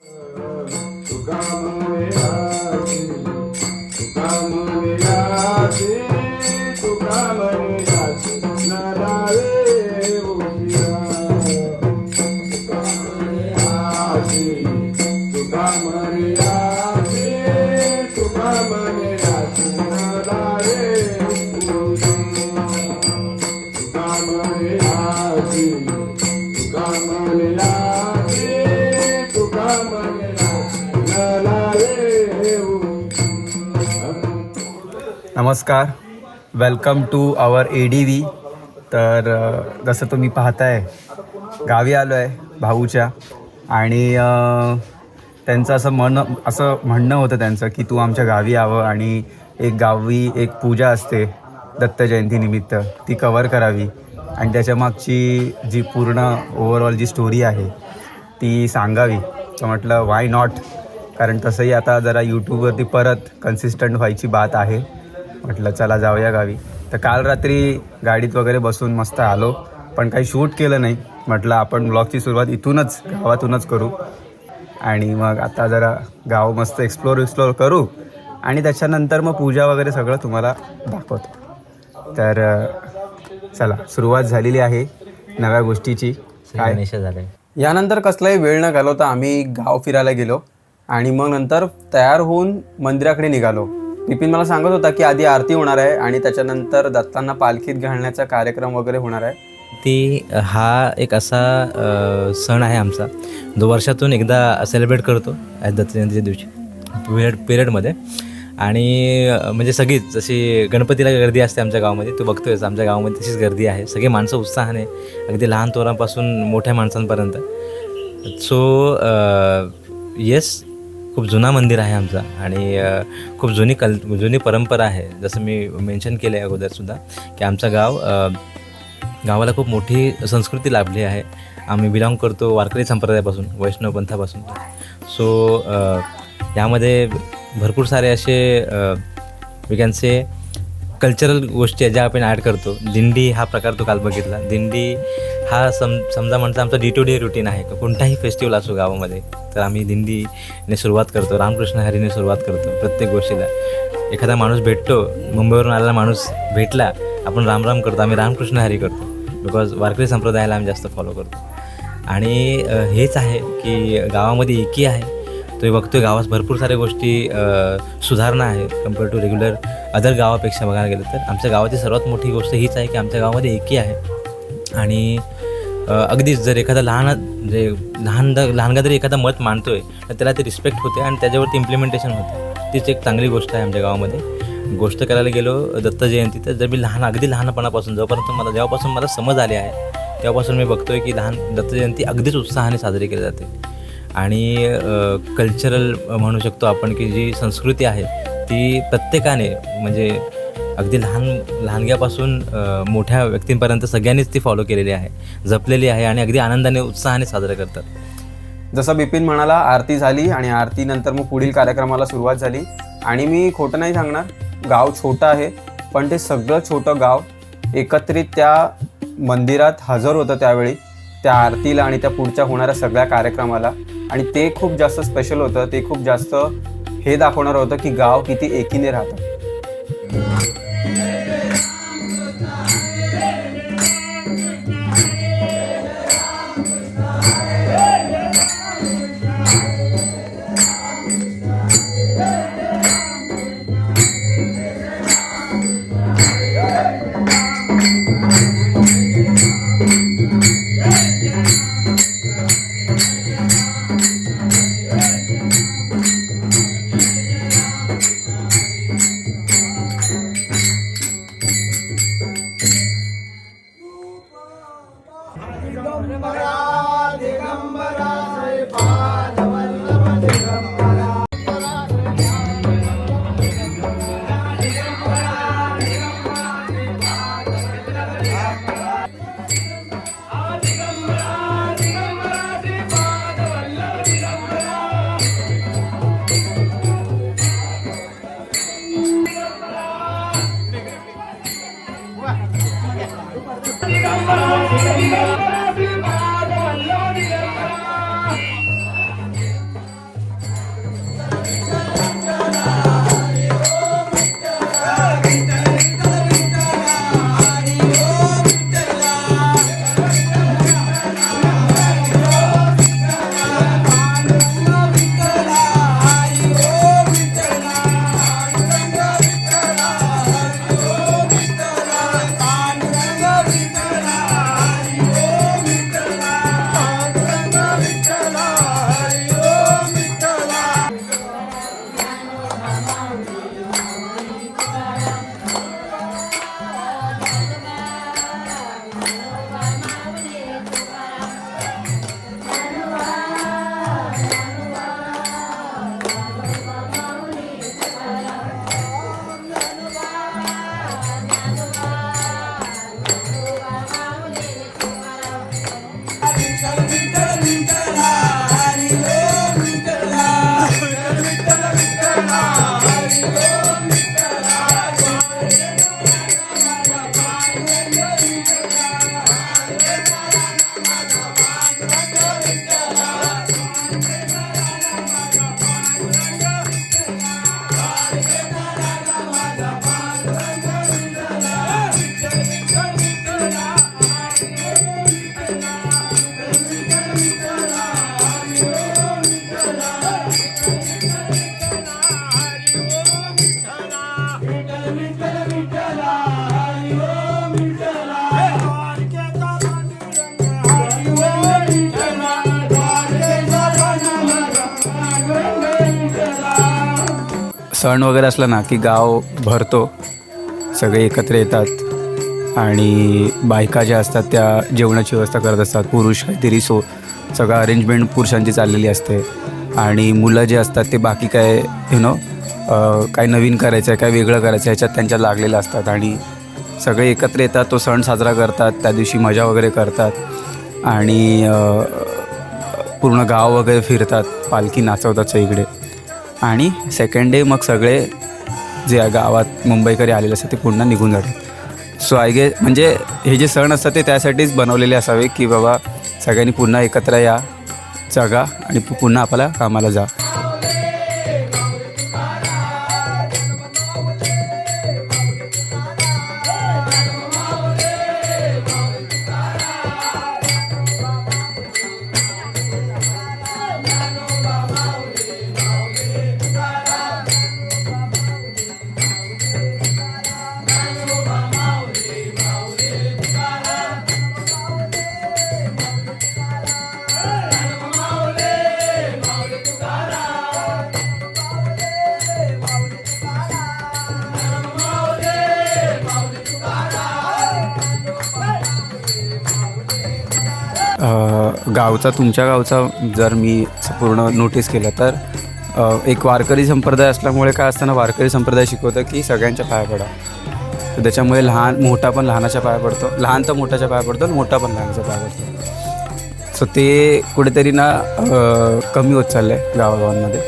तुका नमस्कार. Welcome to our A D V तर जसं तुम्ही पाहताय गावी आलो आहे भाऊच्या. आणि त्यांचं असं मन असं म्हणणं होतं त्यांचं की तू आमच्या गावी यावं आणि एक गावी एक पूजा असते दत्त जयंतीनिमित्त ती कवर करावी. आणि त्याच्यामागची जी पूर्ण ओव्हरऑल जी स्टोरी आहे ती सांगावी. तर म्हटलं वाय नॉट कारण तसंही आता जरा यूट्यूबवरती परत कन्सिस्टंट व्हायची बात आहे. म्हटलं चला जाऊया गावी. तर काल रात्री गाडीत वगैरे बसून मस्त आलो. पण काही शूट केलं नाही. म्हटलं आपण ब्लॉगची सुरुवात इथूनच गावातूनच करू. आणि मग आता जरा गाव मस्त एक्सप्लोर एक्सप्लोर करू. आणि त्याच्यानंतर मग पूजा वगैरे सगळं तुम्हाला दाखवतो. तर चला सुरुवात झालेली आहे नव्या गोष्टीची. काय झाले. यानंतर कसलाही वेळ न घालवता आम्ही गाव फिरायला गेलो. आणि मग नंतर तयार होऊन मंदिराकडे निघालो. बिपिन मला सांगत होता की आधी आरती होणार आहे आणि त्याच्यानंतर दत्तांना पालखीत घालण्याचा कार्यक्रम वगैरे होणार आहे. ती हा एक असा सण आहे आमचा. जो वर्षातून एकदा सेलिब्रेट करतो ॲज दत्त जयंतीच्या दिवशी पिरियड पिरियडमध्ये. आणि म्हणजे सगळीच जशी गणपतीला गर्दी असते आमच्या गावामध्ये तू बघतोयस आमच्या गावामध्ये तशीच गर्दी आहे. सगळी माणसं उत्साहाने अगदी लहान तोरांपासून मोठ्या माणसांपर्यंत. सो येस खूप जुना मंदिर आहे आमचा आणि खूप जुनी कल जुनी परंपरा आहे. जसं मी मेन्शन केलं आहे अगोदरसुद्धा की आमचं गाव गावाला खूप मोठी संस्कृती लाभली आहे. आम्ही बिलॉंग करतो वारकरी संप्रदायापासून वैष्णव पंथापासून. सो यामध्ये भरपूर सारे असे वी कॅन से कल्चरल गोष्टी आहेत ज्या आपण ॲड करतो. दिंडी हा प्रकार तो काल बघितला. दिंडी हा सम समजा म्हणता आमचा डे टू डे रुटीन आहे. कोणताही फेस्टिवल असो गावामध्ये तर आम्ही दिंडीने सुरुवात करतो. रामकृष्ण हरीने सुरुवात करतो प्रत्येक गोष्टीला. एखादा माणूस भेटतो मुंबईवरून आलेला माणूस भेटला आपण राम राम करतो आम्ही रामकृष्ण हरी करतो. बिकॉज वारकरी संप्रदायाला आम्ही जास्त फॉलो करतो. आणि हेच आहे की गावामध्ये एकी आहे. तुम्ही बघतोय गावात भरपूर साऱ्या गोष्टी सुधारणा आहे कंपेअर टू रेग्युलर अदर गावापेक्षा बघायला गेलं तर. आमच्या गावाची सर्वात मोठी गोष्ट हीच आहे की आमच्या गावामध्ये एकी आहे. आणि अगदीच जर एखादा लहान म्हणजे लहान लहानगा जरी एखादा मत मांडतोय तर त्याला ते रिस्पेक्ट होते आणि त्याच्यावरती इम्प्लिमेंटेशन होते. तीच एक चांगली गोष्ट आहे आमच्या गावामध्ये. गोष्ट करायला गेलो दत्त जयंती तर जर मी लहान अगदी लहानपणापासून जोपर्यंत मला जेव्हापासून मला समज आली आहे तेव्हापासून मी बघतोय की लहान दत्त जयंती अगदीच उत्साहाने साजरी केली जाते. आणि कल्चरल म्हणू शकतो आपण की जी संस्कृती आहे ती प्रत्येकाने म्हणजे अगदी लहान लहानग्यापासून मोठ्या व्यक्तींपर्यंत सगळ्यांनीच ती फॉलो केलेली आहे जपलेली आहे आणि अगदी आनंदाने उत्साहाने साजरा करतात. जसं बिपिन म्हणाला आरती झाली आणि आरतीनंतर मग पुढील कार्यक्रमाला सुरुवात झाली. आणि मी खोटं नाही सांगणार गाव छोटं आहे पण ते सगळं छोटं गाव एकत्रित त्या मंदिरात हजर होतं त्यावेळी त्या आरतीला आणि त्या पुढच्या होणाऱ्या सगळ्या कार्यक्रमाला. आणि ते खूप जास्त स्पेशल होतं ते खूप जास्त हे दाखवणार होतं की गाव किती एकीने राहतं. Digambara Digambara Padavallabha Digambara Diga, diga, diga, सण वगैरे असला ना की गाव भरतो सगळे एकत्र येतात आणि बायका ज्या असतात त्या जेवणाची व्यवस्था करत असतात पुरुष काहीतरी सो सगळं अरेंजमेंट पुरुषांची चाललेली असते. आणि मुलं जे असतात ते बाकी काय यु नो काय नवीन करायचं आहे काय वेगळं करायचं आहे ह्याच्यात त्यांच्या लागलेलं असतात. आणि सगळे एकत्र येतात तो सण साजरा करतात त्या दिवशी मजा वगैरे करतात आणि पूर्ण गाव वगैरे फिरतात पालखी नाचवतात सगळीकडे. आणि सेकंड डे मग सगळे जे गावात मुंबईकडे आलेले असतात ते पुन्हा निघून जातात. सो आय गे म्हणजे हे जे सण असतात ते त्यासाठीच बनवलेले असावे की बाबा सगळ्यांनी पुन्हा एकत्र या जगा आणि पु- पुन्हा आपल्या कामाला जा. गावचा तुमच्या गावचा जर मी पूर्ण नोटीस केलं तर एक वारकरी संप्रदाय असल्यामुळे काय असताना वारकरी संप्रदाय शिकवतं की सगळ्यांच्या पाया पडा. तर त्याच्यामुळे लहान मोठा पण लहानाच्या पाया पडतो. लहान तर मोठ्याच्या पाया पडतो आणि मोठा पण लहानाच्या पाया पडतो. सो ते कुठेतरी ना कमी होत चाललं आहे गावागावांमध्ये.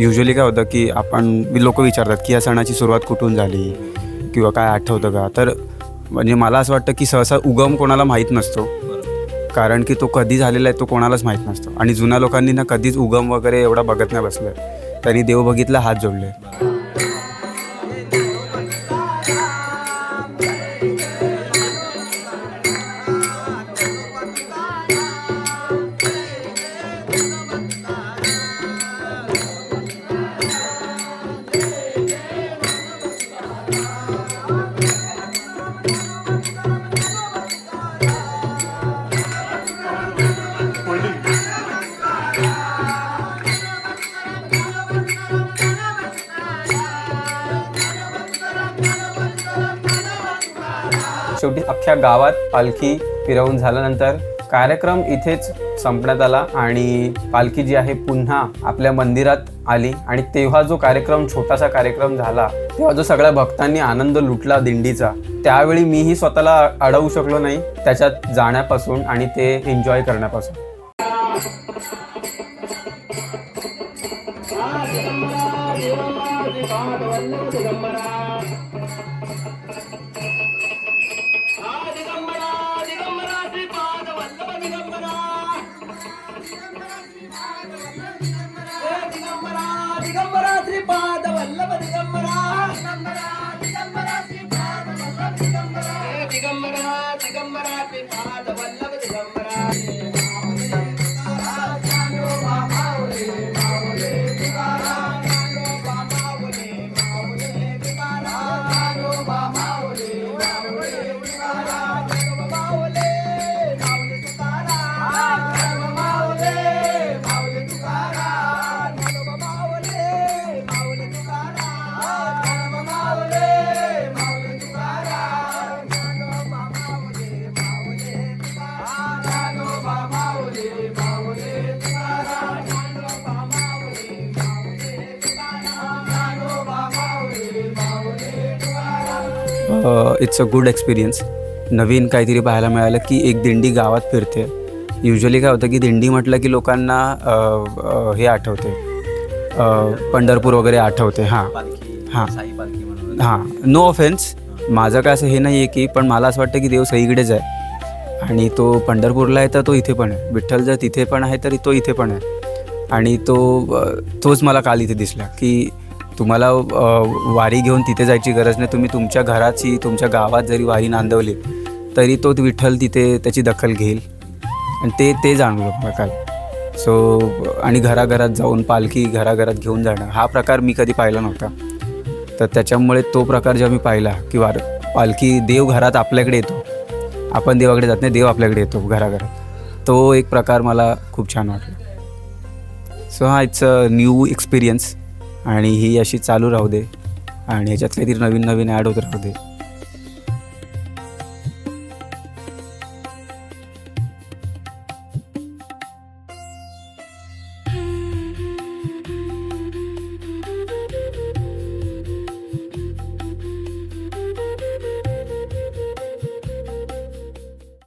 युजली काय होतं की आपण लोक विचारतात की या सणाची सुरुवात कुठून झाली? किंवा काय आठवतं का? तर म्हणजे मला असं वाटतं की सहसा उगम कोणाला माहीत नसतो. कारण की तो कधी झालेला आहे तो कोणालाच माहीत नसतो. आणि जुन्या लोकांनी ना कधीच उगम वगैरे एवढा बघत नाही बसलं. त्यांनी देव बघितला हात जोडले. शेवटी अख्ख्या गावात पालखी फिरवून झाल्यानंतर कार्यक्रम इथेच संपण्यात आला आणि पालखी जी आहे पुन्हा आपल्या मंदिरात आली. आणि तेव्हा जो कार्यक्रम छोटासा कार्यक्रम झाला तेव्हा जो सगळ्या भक्तांनी आनंद लुटला दिंडीचा त्यावेळी मीही स्वतःला अडवू शकलो नाही त्याच्यात जाण्यापासून आणि ते एन्जॉय करण्यापासून. इट्स अ गुड एक्सपिरियन्स नवीन काहीतरी पाहायला मिळालं की एक दिंडी गावात फिरते. युजली काय होतं की दिंडी म्हटलं की लोकांना हे आठवते. पंढरपूर वगैरे आठवते हां. हां. हां. नो ऑफेन्स माझं काय असं हे नाही आहे की पण मला असं वाटतं की देव सगळीकडेच आहे. आणि तो पंढरपूरला आहे तर तो इथे पण आहे. विठ्ठल जर तिथे पण आहे तर तो इथे पण आहे. आणि तो तोच मला काल इथे दिसला की तुम्हाला वारी घेऊन तिथे जायची गरज नाही. तुम्ही तुमच्या घराची तुमच्या गावात जरी वारी नांदवली तरी तो विठ्ठल तिथे त्याची दखल घेईल. आणि ते ते जाणलं प्रकार काल. सो आणि घराघरात जाऊन पालखी घराघरात घेऊन जाणं हा प्रकार मी कधी पाहिला नव्हता. तर त्याच्यामुळे तो प्रकार जेव्हा मी पाहिला की वार पालखी देव घरात आपल्याकडे येतो. आपण देवाकडे जात नाही देव आपल्याकडे येतो घराघरात. तो एक प्रकार मला खूप छान वाटला. सो हा इट्स अ न्यू एक्सपिरियन्स आणि ही अशी चालू राहू दे. आणि ह्याच्यात काहीतरी नवीन नवीन ॲड होत राहू दे.